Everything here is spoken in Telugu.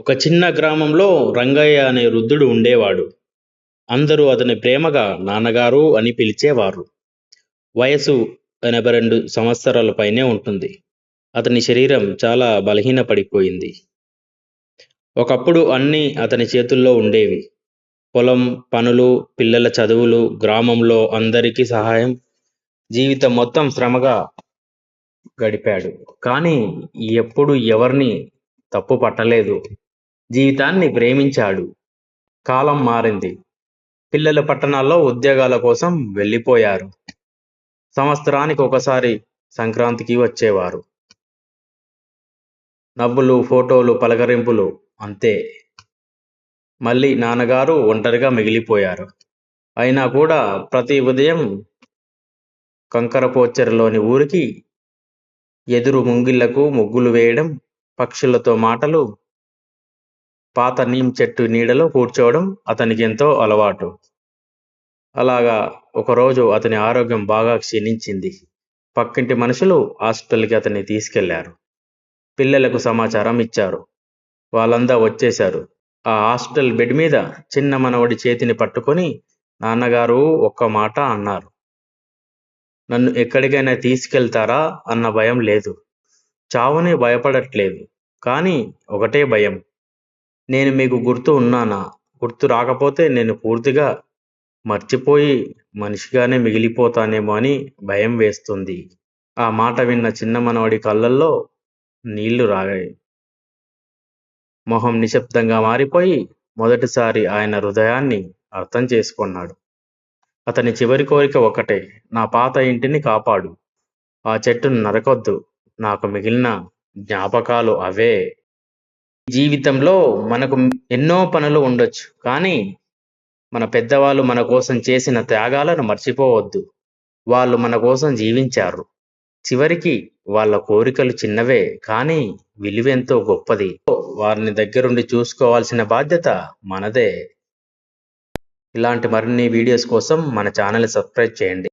ఒక చిన్న గ్రామంలో రంగయ్య అనే వృద్ధుడు ఉండేవాడు. అందరూ అతని ప్రేమగా నాన్నగారు అని పిలిచేవారు. వయసు ఎనభై రెండు సంవత్సరాల పైనే ఉంటుంది. అతని శరీరం చాలా బలహీనపడిపోయింది. ఒకప్పుడు అన్నీ అతని చేతుల్లో ఉండేవి. పొలం పనులు పిల్లల చదువులు గ్రామంలో అందరికీ సహాయం జీవితం మొత్తం శ్రమగా గడిపాడు. కానీ ఎప్పుడు ఎవరిని తప్పు పట్టలేదు జీవితాన్ని ప్రేమించాడు. కాలం మారింది. పిల్లలు పట్టణాల్లో ఉద్యోగాల కోసం వెళ్ళిపోయారు. సంవత్సరానికి ఒకసారి సంక్రాంతికి వచ్చేవారు. నవ్వులు ఫోటోలు పలకరింపులు అంతే. మళ్ళీ నాన్నగారు ఒంటరిగా మిగిలిపోయారు. అయినా కూడా ప్రతి ఉదయం కంకరపోచ్చరలోని ఊరికి ఎదురు ముంగిళ్ళకు ముగ్గులు వేయడం పక్షులతో మాటలు పాత నీమ్ చెట్టు నీడలో కూర్చోవడం అతనికి ఎంతో అలవాటు. అలాగా ఒకరోజు అతని ఆరోగ్యం బాగా క్షీణించింది. పక్కింటి మనుషులు హాస్పిటల్కి అతన్ని తీసుకెళ్ళారు. పిల్లలకు సమాచారం ఇచ్చారు. వాళ్ళందా వచ్చేశారు. ఆ హాస్పిటల్ బెడ్ మీద చిన్న మనవడి చేతిని పట్టుకొని నాన్నగారు ఒక్క మాట అన్నారు. నన్ను ఎక్కడికైనా తీసుకెళ్తారా? అన్న భయం లేదు. చావుని భయపడట్లేదు. కానీ ఒకటే భయం. నేను మీకు గుర్తు ఉన్నానా? గుర్తు రాకపోతే నేను పూర్తిగా మర్చిపోయి మనిషిగానే మిగిలిపోతానేమో అని భయం వేస్తుంది. ఆ మాట విన్న చిన్న మనవడి కళ్ళల్లో నీళ్ళు రాగాయి. మొహం నిశ్శబ్దంగా మారిపోయి మొదటిసారి ఆయన హృదయాన్ని అర్థం చేసుకున్నాడు. అతని చివరి కోరిక ఒకటే నా పాత ఇంటిని కాపాడు. ఆ చెట్టును నరకొద్దు. నాకు మిగిలిన జ్ఞాపకాలు అవే. జీవితంలో మనకు ఎన్నో పనులు ఉండొచ్చు. కానీ మన పెద్దవాళ్ళు మన కోసం చేసిన త్యాగాలను మర్చిపోవద్దు. వాళ్ళు మన కోసం జీవించారు. చివరికి వాళ్ళ కోరికలు చిన్నవే కానీ విలువెంతో గొప్పది. వారిని దగ్గరుండి చూసుకోవాల్సిన బాధ్యత మనదే. ఇలాంటి మరిన్ని వీడియోస్ కోసం మన ఛానల్ సబ్స్క్రైబ్ చేయండి.